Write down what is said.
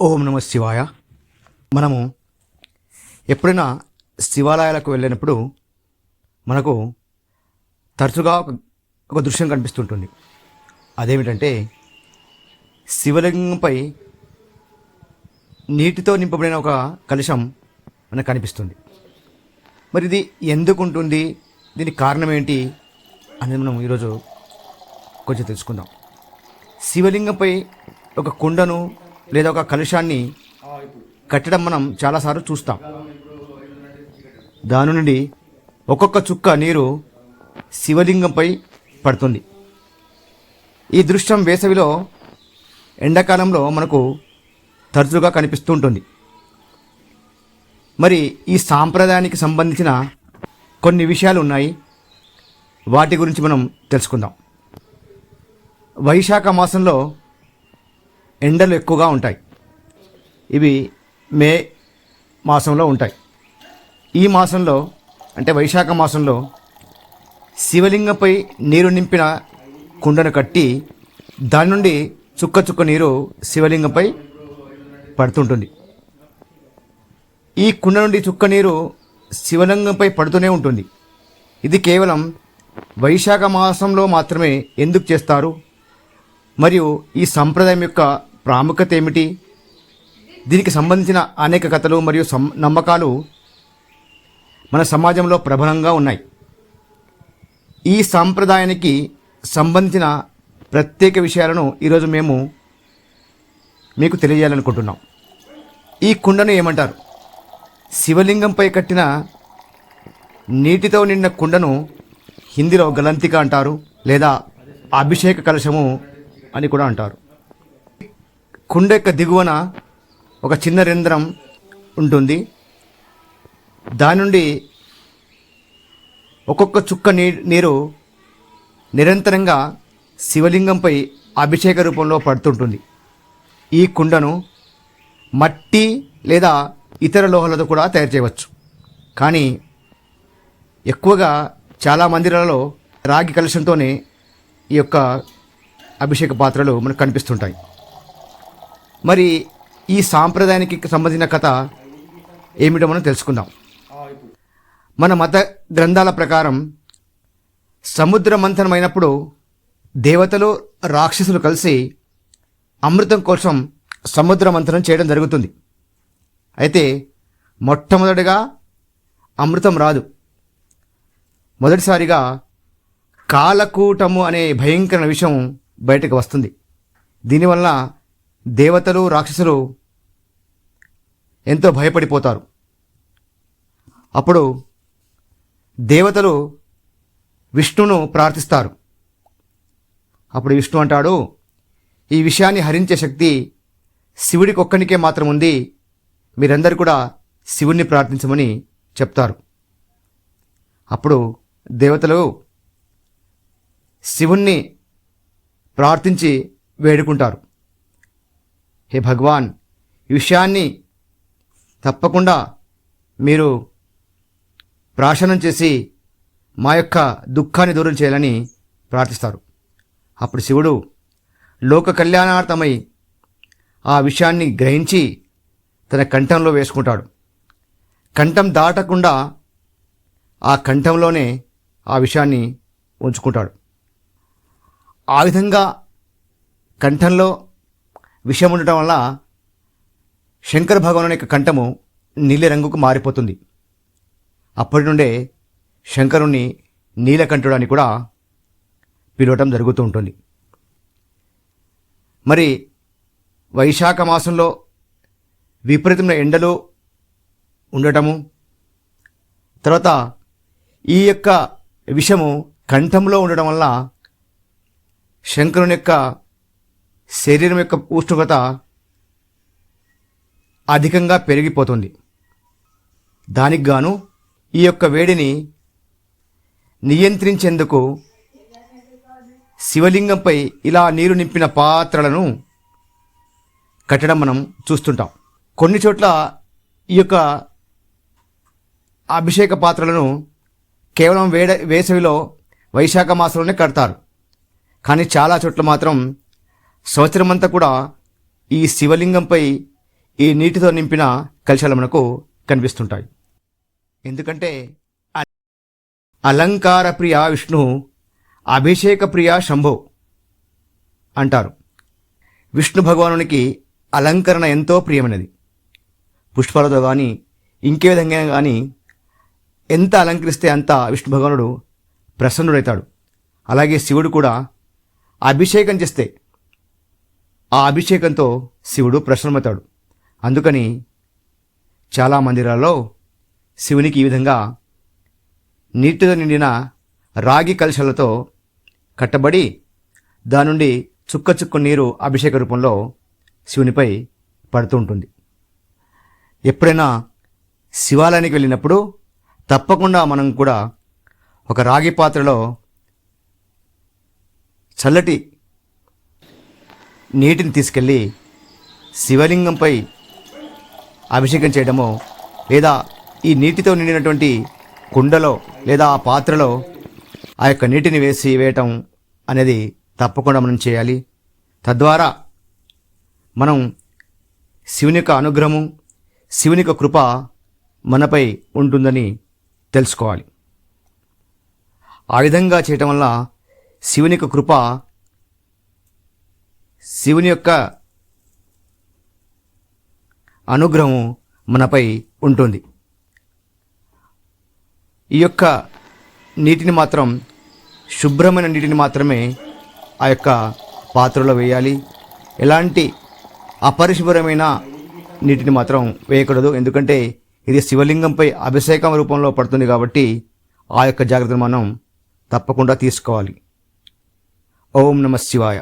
ఓం నమ శివాయ. మనము ఎప్పుడైనా శివాలయాలకు వెళ్ళినప్పుడు మనకు తరచుగా ఒక ఒక దృశ్యం కనిపిస్తుంటుంది. అదేమిటంటే శివలింగంపై నీటితో నింపబడిన ఒక కలశం మనకు కనిపిస్తుంది. మరి ఇది ఎందుకు ఉంటుంది? దీనికి కారణం ఏంటి? అనేది మనం ఈరోజు కొంచెం తెలుసుకుందాం. శివలింగంపై ఒక కుండను లేదా ఒక కలుషాన్ని కట్టడం మనం చాలాసార్లు చూస్తాం. దాని నుండి ఒక్కొక్క చుక్క నీరు శివలింగంపై పడుతుంది. ఈ దృశ్యం వేసవిలో ఎండాకాలంలో మనకు తరచుగా కనిపిస్తూ ఉంటుంది మరి ఈ సాంప్రదాయానికి సంబంధించిన కొన్ని విషయాలు ఉన్నాయి. వాటి గురించి మనం తెలుసుకుందాం. వైశాఖ మాసంలో ఎండలు ఎక్కువగా ఉంటాయి. ఇవి మే మాసంలో ఉంటాయి. ఈ మాసంలో అంటే వైశాఖ మాసంలో శివలింగంపై నీరు నింపిన కుండను కట్టి దాని నుండి చుక్క చుక్క నీరు శివలింగంపై పడుతుంటుంది. ఈ కుండ నుండి చుక్క నీరు శివలింగంపై పడుతూనే ఉంటుంది. ఇది కేవలం వైశాఖ మాసంలో మాత్రమే ఎందుకు చేస్తారు? మరియు ఈ సంప్రదాయం యొక్క ప్రాముఖ్యత ఏమిటి? దీనికి సంబంధించిన అనేక కథలు మరియు సం నమ్మకాలు మన సమాజంలో ప్రబలంగా ఉన్నాయి. ఈ సాంప్రదాయానికి సంబంధించిన ప్రత్యేక విషయాలను ఈరోజు మేము మీకు తెలియజేయాలనుకుంటున్నాం. ఈ కుండను ఏమంటారు? శివలింగంపై కట్టిన నీటితో నిండిన కుండను హిందీలో గలంతిక అంటారు లేదా అభిషేక కలశము అని కూడా అంటారు. కుండ యొక్క దిగువన ఒక చిన్న రంధ్రం ఉంటుంది. దాని నుండి ఒక్కొక్క చుక్క నీ నీరు నిరంతరంగా శివలింగంపై అభిషేక రూపంలో పడుతుంటుంది. ఈ కుండను మట్టి లేదా ఇతర లోహాలతో కూడా తయారు చేయవచ్చు. కానీ ఎక్కువగా చాలా మందిరాలలో రాగి కలుషంతోనే ఈ యొక్క అభిషేక పాత్రలు మనకు కనిపిస్తుంటాయి. మరి ఈ సాంప్రదాయానికి సంబంధించిన కథ ఏమిటో మనం తెలుసుకుందాం. మన మత గ్రంథాల ప్రకారం సముద్ర మంథనమైనప్పుడు దేవతలు రాక్షసులు కలిసి అమృతం కోసం సముద్ర మంథనం చేయడం జరుగుతుంది. అయితే మొట్టమొదటిగా అమృతం రాదు. మొదటిసారిగా కాలకూటము అనే భయంకర విషయం బయటకు వస్తుంది. దీనివల్ల దేవతలు రాక్షసులు ఎంతో భయపడిపోతారు. అప్పుడు దేవతలు విష్ణును ప్రార్థిస్తారు. అప్పుడు విష్ణు అంటాడు ఈ విషయాన్ని హరించే శక్తి శివుడికొక్కనికే మాత్రం ఉంది. మీరందరూ కూడా శివుణ్ణి ప్రార్థించమని చెప్తారు. అప్పుడు దేవతలు శివుణ్ణి ప్రార్థించి వేడుకుంటారు. హే భగవాన్ ఈ విషయాన్ని తప్పకుండా మీరు ప్రాశనం చేసి మా యొక్క దుఃఖాన్ని దూరం చేయాలని ప్రార్థిస్తారు. అప్పుడు శివుడు లోక కళ్యాణార్థమై ఆ విషయాన్ని గ్రహించి తన కంఠంలో వేసుకుంటాడు. కంఠం దాటకుండా ఆ కంఠంలోనే ఆ విషయాన్ని ఉంచుకుంటాడు. ఆ విధంగా కంఠంలో విషం ఉండటం వల్ల శంకర భగవాను యొక్క కంఠము నీలి రంగుకు మారిపోతుంది. అప్పటి నుండే శంకరుణ్ణి నీలకంఠుడు అని కూడా పిలవటం జరుగుతూ ఉంటుంది. మరి వైశాఖ మాసంలో విపరీతమైన ఎండలు ఉండటము తర్వాత ఈ యొక్క విషము కంఠంలో ఉండడం వల్ల శంకరుని యొక్క శరీరం యొక్క ఉష్ణోగ్రత అధికంగా పెరిగిపోతుంది. దానికి గాను ఈ యొక్క వేడిని నియంత్రించేందుకు శివలింగంపై ఇలా నీరు నింపిన పాత్రలను కట్టడం మనం చూస్తుంటాం. కొన్ని చోట్ల ఈ యొక్క అభిషేక పాత్రలను కేవలం వేడ వేసవిలో వైశాఖ మాసంలోనే కడతారు. కానీ చాలా చోట్ల మాత్రం సంవత్సరమంతా కూడా ఈ శివలింగంపై ఈ నీటితో నింపిన కలశాలు మనకు కనిపిస్తుంటాయి. ఎందుకంటే అలంకార ప్రియ విష్ణు అభిషేక ప్రియ శంభో అంటారు. విష్ణు భగవానునికి అలంకరణ ఎంతో ప్రియమైనది. పుష్పాలతో కానీ ఇంకే విధంగా కానీ ఎంత అలంకరిస్తే అంత విష్ణు భగవానుడు ప్రసన్నుడవుతాడు అలాగే శివుడు కూడా అభిషేకం చేస్తే ఆ అభిషేకంతో శివుడు ప్రసన్నమవుతాడు. అందుకని చాలా మందిరాల్లో శివునికి ఈ విధంగా నీటితో నిండిన రాగి కలశాలతో కట్టబడి దాని నుండి చుక్క చుక్క నీరు అభిషేక రూపంలో శివునిపై పడుతూ ఉంటుంది. ఎప్పుడైనా శివాలయానికి వెళ్ళినప్పుడు తప్పకుండా మనం కూడా ఒక రాగి పాత్రలో చల్లటి నీటిని తీసుకెళ్ళి శివలింగంపై అభిషేకం చేయడమో లేదా ఈ నీటితో నిండినటువంటి కుండలో లేదా ఆ పాత్రలో ఆ యొక్క నీటిని వేసి వేయటం అనేది తప్పకుండా మనం చేయాలి. తద్వారా మనం శివుని యొక్క అనుగ్రహము శివుని యొక్క కృప మనపై ఉంటుందని తెలుసుకోవాలి. ఆ విధంగా చేయటం వల్ల శివుని యొక్క కృప శివుని యొక్క అనుగ్రహం మనపై ఉంటుంది. ఈ యొక్క నీటిని మాత్రం శుభ్రమైన నీటిని మాత్రమే ఆ యొక్క పాత్రలో వేయాలి. ఎలాంటి అపరిశుభ్రమైన నీటిని మాత్రం వేయకూడదు. ఎందుకంటే ఇది శివలింగంపై అభిషేకం రూపంలో పడుతుంది కాబట్టి ఆ యొక్క జాగ్రత్తను మనం తప్పకుండా తీసుకోవాలి. ఓం నమ శివాయ.